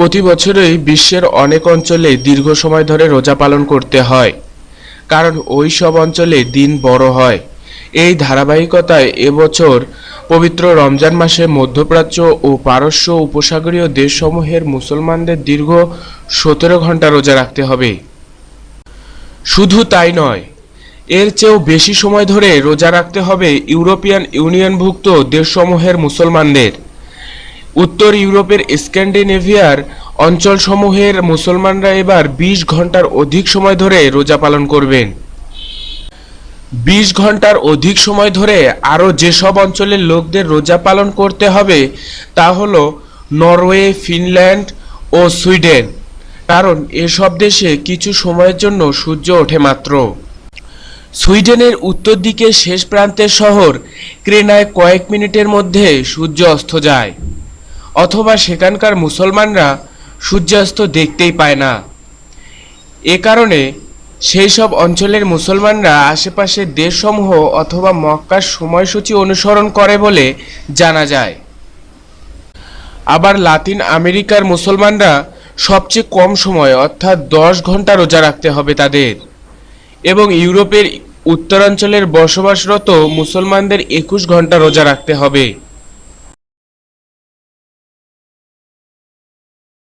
প্রতি বছরই বিশ্বের অনেক অঞ্চলে দীর্ঘ সময় ধরে রোজা পালন করতে হয়। কারণ ওই সব অঞ্চলে দিন বড় হয়। এই ধারাবাহিকতায় এবছর পবিত্র রমজান মাসে মধ্যপ্রাচ্য ও পারস্য উপসাগরীয় দেশসমূহের মুসলমানদের দীর্ঘ সতেরো ঘণ্টা রোজা রাখতে হবে। শুধু তাই নয়, এর চেয়েও বেশি সময় ধরে রোজা রাখতে হবে ইউরোপিয়ান ইউনিয়নভুক্ত দেশসমূহের মুসলমানদের। উত্তর ইউরোপের স্ক্যান্ডিনেভিয়ার অঞ্চলসমূহের মুসলমানরা এবার বিশ ঘণ্টার অধিক সময় ধরে রোজা পালন করবেন। বিশ ঘণ্টার অধিক সময় ধরে আরও যেসব অঞ্চলের লোকদের রোজা পালন করতে হবে তা হল নরওয়ে, ফিনল্যান্ড ও সুইডেন, কারণ এসব দেশে কিছু সময়ের জন্য সূর্য ওঠে মাত্র। সুইডেনের উত্তর দিকে শেষ প্রান্তের শহর ক্রেনায় কয়েক মিনিটের মধ্যে সূর্য অস্ত যায়। অথবা সেখানকার মুসলমানরা সূর্যাস্ত দেখতেই পায় না। এ কারণে সেই সব অঞ্চলের মুসলমানরা আশেপাশের দেশসমূহ অথবা মক্কার সময়সূচি অনুসরণ করে বলে জানা যায়। আবার লাতিন আমেরিকার মুসলমানরা সবচেয়ে কম সময় অর্থাৎ দশ ঘণ্টা রোজা রাখতে হবে তাদের। এবং ইউরোপের উত্তরাঞ্চলের বসবাসরত মুসলমানদের একুশ ঘণ্টা রোজা রাখতে হবে।